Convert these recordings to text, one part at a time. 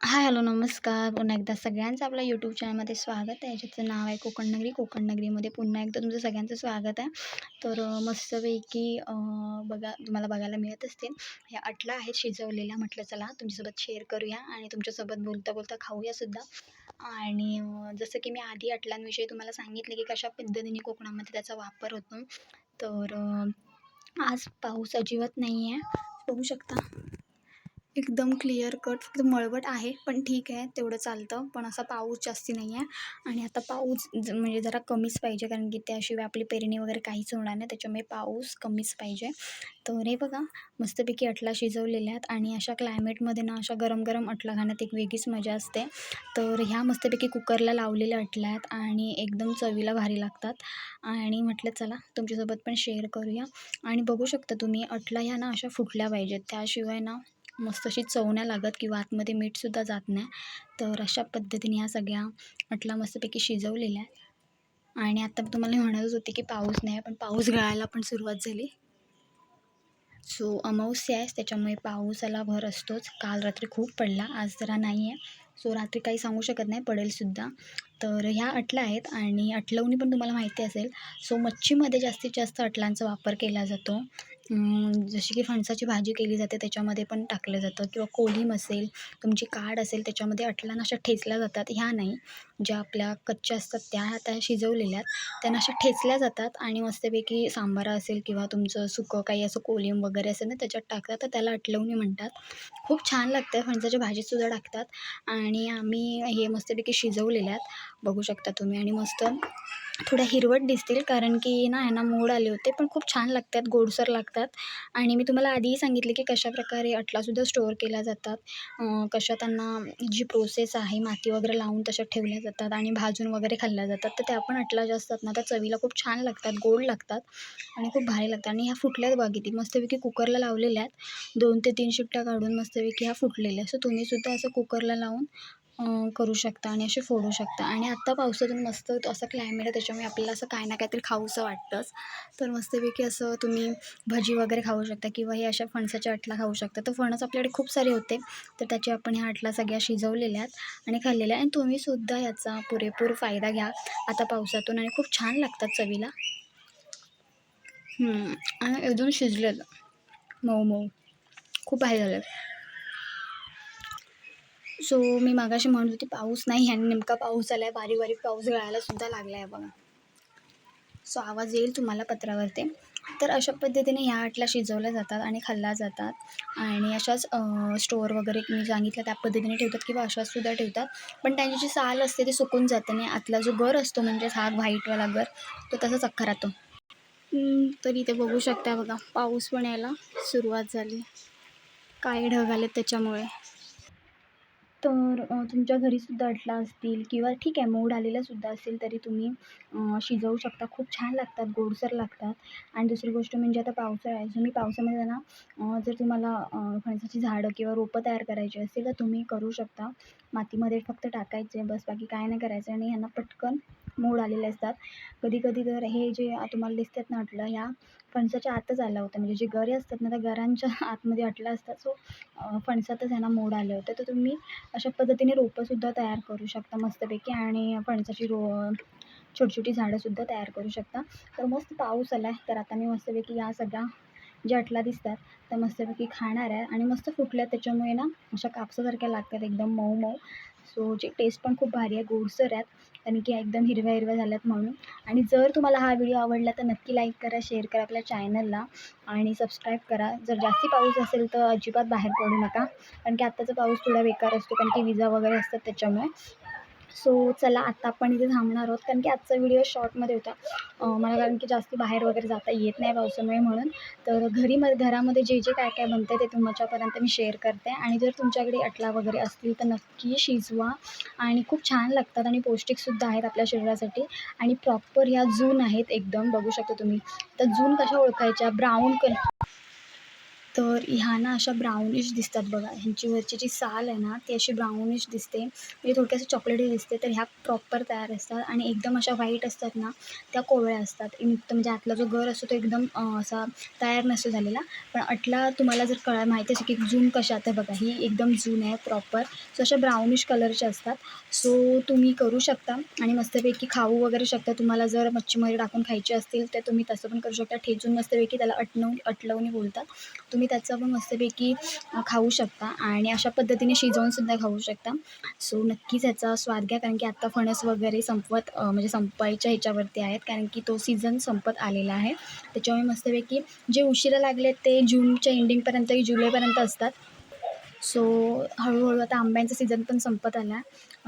Hi hello नमस्कार. पुन्हा एकदा सगळ्यांचं आपल्या यूट्यूब चॅनलमध्ये स्वागत आहे. ज्याचं नाव आहे कोकण नगरी कोकण नगरीमध्ये पुन्हा एकदा तुमचं सगळ्यांचं स्वागत आहे. तर मस्तपैकी बघा तुम्हाला बघायला मिळत असतील. ह्या अटला आहेत शिजवलेल्या. म्हटलं चला तुमच्यासोबत शेअर करूया आणि तुमच्यासोबत बोलता बोलता खाऊयासुद्धा आणि जसं की मी आधी अटलांविषयी तुम्हाला सांगितले की कशा पद्धतीने कोकणामध्ये त्याचा वापर होतो. तर आज पाऊस अजिबात नाही आहे बघू शकता. एकदम क्लिअर कट फक्त मळवट आहे पण ठीक आहे तेवढं चालतं. पण असा पाऊस जास्ती नाही आहे आणि आता पाऊस ज म्हणजे जरा कमीच पाहिजे कारण की त्याशिवाय आपली पेरणी वगैरे काहीच होणार नाही. त्याच्यामुळे पाऊस कमीच पाहिजे. तर हे बघा मस्तपैकी अटला शिजवलेल्या आहेत. आणि अशा क्लायमेटमध्ये ना अशा गरम गरम अटला खाण्यात एक वेगळीच मजा असते. तर ह्या मस्तपैकी कुकरला लावलेल्या अटल्या आहेत आणि एकदम चवीला भारी लागतात. आणि म्हटलं चला तुमच्यासोबत पण शेअर करूया. आणि बघू शकता तुम्ही अटला ह्या ना अशा फुटल्या पाहिजेत. त्याशिवाय ना मस्त अशी चव नाही लागत किंवा आतमध्ये मीठसुद्धा जात नाही. तर अशा पद्धतीने ह्या सगळ्या अटला मस्तपैकी शिजवलेल्या आहे आणि आता तुम्हाला म्हणतच होते की पाऊस नाही आहे पण पाऊस गळायला पण सुरुवात झाली. सो अमावस्या आहे त्याच्यामुळे पाऊसाला भर असतोच. काल रात्री खूप पडला आज जरा नाही आहे सो रात्री काही सांगू शकत नाही पडेलसुद्धा तर ह्या अटल्या आहेत आणि अटलवणी पण तुम्हाला माहिती असेल. सो मच्छीमध्ये जास्तीत जास्त अटलांचा वापर केला जातो. जशी की फणसाची भाजी केली जाते त्याच्यामध्ये पण टाकलं जातं. किंवा कोलीम असेल तुमची काड असेल त्याच्यामध्ये अटलांना अशा ठेचल्या जातात. ह्या नाही. ज्या आपल्या कच्च्या असतात त्या आता शिजवलेल्या त्यांना अशा ठेचल्या जातात आणि मस्तपैकी सांबार असेल किंवा तुमचं सुकं काही असं कोलिम वगैरे असेल ना त्याच्यात टाकतात. तर त्याला अटलवणी म्हणतात. खूप छान लागतं फणसाच्या भाजीतसुद्धा टाकतात. आणि आम्ही हे मस्तपैकी शिजवलेल्या आहेत. बघू शकता तुम्ही. आणि मस्त थोड्या हिरवट दिसतील कारण की ना ह्यांना मोड आले होते पण खूप छान लागतात गोडसर लागतात. आणि मी तुम्हाला आधीही सांगितले की कशाप्रकारे अटलासुद्धा स्टोअर केल्या जातात. कशा त्यांना जी प्रोसेस आहे माती वगैरे लावून तशा ठेवल्या जातात आणि भाजून वगैरे खाल्ल्या जातात. तर त्या पण अटला ज्या असतात ना त्या चवीला खूप छान लागतात गोड लागतात आणि खूप भारी लागतात. आणि ह्या फुटल्यात बघा मस्तपैकी कुकरला लावलेल्या आहेत. दोन ते तीन शिट्ट्या काढून मस्तपैकी ह्या फुटलेल्या सो तुम्हीसुद्धा असं कुकरला लावून करू शकता आणि असे फोडू शकता. आणि आत्ता पावसातून मस्त असं क्लायमेट आहे त्याच्यामुळे आपल्याला असं काय ना काहीतरी खाऊसं वाटतंच. तर मस्तपैकी असं तुम्ही भजी वगैरे खाऊ शकता किंवा हे अशा फणसाच्या अटला खाऊ शकता. तर फणस आपल्याकडे खूप सारे होते. तर त्याचे आपण ह्या अटला सगळ्या शिजवलेल्या आहेत आणि खाल्लेल्या आणि तुम्हीसुद्धा याचा पुरेपूर फायदा घ्या आता पावसातून आणि खूप छान लागतात चवीला. आणि अजून शिजलेलं मऊ मऊ. खूप आहे झालं. सो मी मागाशी म्हणत होती पाऊस नाही आणि नेमका पाऊस आला आहे बारीक बारीक पाऊस गळायलासुद्धा लागला आहे बघा. सो आवाज येईल तुम्हाला पत्रावरती. तर अशा पद्धतीने ह्या आटला शिजवल्या जातात आणि खाल्ल्या जातात. आणि अशाच स्टोअर वगैरे मी सांगितलं त्या पद्धतीने ठेवतात किंवा अशाचसुद्धा ठेवतात. पण त्यांची जी साल असते ती सुकून जाते आणि आतला जो गर असतो म्हणजेच हा व्हाईटवाला गर तो तसाच अख्खा राहतो. तर इथे बघू शकता बघा पाऊस पण यायला सुरुवात झाली. काय ढग आले त्याच्यामुळे. तर तुमच्या घरीसुद्धा अटला असतील किंवा ठीक आहे मोड आलेलासुद्धा असेल तरी तुम्ही शिजवू शकता. खूप छान लागतात गोडसर लागतात. आणि दुसरी गोष्ट म्हणजे आता पावसाळा आहे. तुम्ही पावसामध्ये ना जर तुम्हाला फणसाची झाडं किंवा रोपं तयार करायची असतील तर तुम्ही करू शकता. मातीमध्ये फक्त टाकायचे बस बाकी काय नाही करायचं आणि ह्यांना पटकन मोड आलेले असतात. कधी कधी तर हे जे तुम्हाला दिसतात ना अटलं ह्या फणसाच्या आतच आलं होतं. म्हणजे जे गरे असतात ना त्या गरांच्या आतमध्ये अटलं असतात सो फणसातच ह्यांना मोड आले होते. तर तुम्ही अशा पद्धतीने रोपंसुद्धा तयार करू शकता मस्तपैकी आणि फणसाची रो छोटी छोटी झाडंसुद्धा तयार करू शकता. तर मस्त पाऊस आला आहे तर आता मी मस्तपैकी या सगळ्या ज्या अटला दिसतात त्या मस्तपैकी खाणार आहे. आणि मस्त फुटल्या त्याच्यामुळे ना अशा कापसासारख्या लागतात एकदम मऊ मऊ सो जे टेस्ट पण खूप भारी आहे गोडसर आहेत. कारण की एकदम हिरव्या हिरव्या झाल्यात म्हणून. आणि जर तुम्हाला हा व्हिडिओ आवडला तर नक्की लाईक करा शेअर करा आपल्या चॅनलला आणि सबस्क्राईब करा. जर जास्ती पाऊस असेल तर अजिबात बाहेर पडू नका. कारण की आत्ताचा पाऊस थोडा बेकार असतो कारण की विजा वगैरे असतात त्याच्यामुळे. सो चला आत्ता आपण इथे थांबणार आहोत. कारण की आजचा व्हिडिओ शॉर्टमध्ये होता. मला कारण की जास्त बाहेर वगैरे जाता येत नाही पावसामुळे म्हणून. तर घरी म घरामध्ये जे जे काय काय बनतं ते तुमच्यापर्यंत मी शेअर करते. आणि जर तुमच्याकडे अटला वगैरे असतील तर नक्की शिजवा. आणि खूप छान लागतात आणि पौष्टिकसुद्धा आहेत आपल्या शरीरासाठी. आणि प्रॉपर ह्या जून आहेत एकदम बघू शकता तुम्ही. तर जून कशा ओळखायच्या? ब्राऊन कलर तर ह्या ना अशा ब्राऊनिश दिसतात बघा. ह्यांची वरची जी साल आहे ना ती अशी ब्राउनिश दिसते. म्हणजे थोडक्याशी चॉकलेटी दिसते तर ह्या प्रॉपर तयार असतात. आणि एकदम अशा व्हाईट असतात ना त्या कोवळ्या असतात. नुकतं म्हणजे आतला जो गर असतो तो एकदम असा तयार नसतो झालेला. पण अटला तुम्हाला जर कळा माहिती असेल की जून कशात आहे बघा ही एकदम जून आहे प्रॉपर सो अशा ब्राऊनिश कलरच्या असतात. सो तुम्ही करू शकता. आणि मस्तपैकी खाऊ वगैरे शकता. तुम्हाला जर मच्छीमध्ये टाकून खायची असतील तर तुम्ही तसं पण करू शकता. ठेचून मस्तपैकी त्याला अटणवून अटलवणी बोलतात. तुम्ही त्याचं पण मस्तपैकी खाऊ शकता. आणि अशा पद्धतीने शिजवूनसुद्धा खाऊ शकता. सो नक्कीच ह्याचा स्वाद घ्या. कारण की आत्ता फणस वगैरे संपवत म्हणजे संपायच्या ह्याच्यावरती आहेत. कारण की तो सीझन संपत आलेला आहे. त्याच्यामुळे मस्तपैकी जे उशिरा लागले ते जूनच्या एंडिंगपर्यंत जुलैपर्यंत असतात. सो हळूहळू आता आंब्यांचा सीझन पण संपत आला.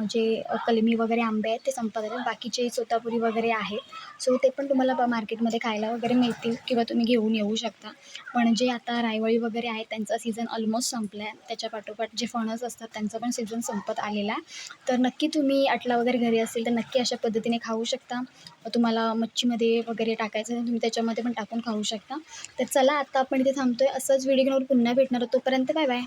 जे कलमी वगैरे आंबे आहेत ते संपत आले. बाकीचे सोतापुरी वगैरे आहेत. सो ते पण तुम्हाला ब मार्केटमध्ये खायला वगैरे मिळतील किंवा तुम्ही घेऊन येऊ शकता. पण जे आता रायवळी वगैरे आहेत त्यांचा सीझन ऑलमोस्ट संपला आहे त्याच्या पाठोपाठ जे फणस असतात त्यांचा पण सीझन संपत आलेला आहे. तर नक्की तुम्ही अटला वगैरे घरी असेल तर नक्की अशा पद्धतीने खाऊ शकता. तुम्हाला मच्छीमध्ये वगैरे टाकायचं आहे तुम्ही त्याच्यामध्ये पण टाकून खाऊ शकता. तर चला आता आपण इथे थांबतो आहे असंच व्हिडिओ घेऊन पुन्हा भेटणार तोपर्यंत बाय बाय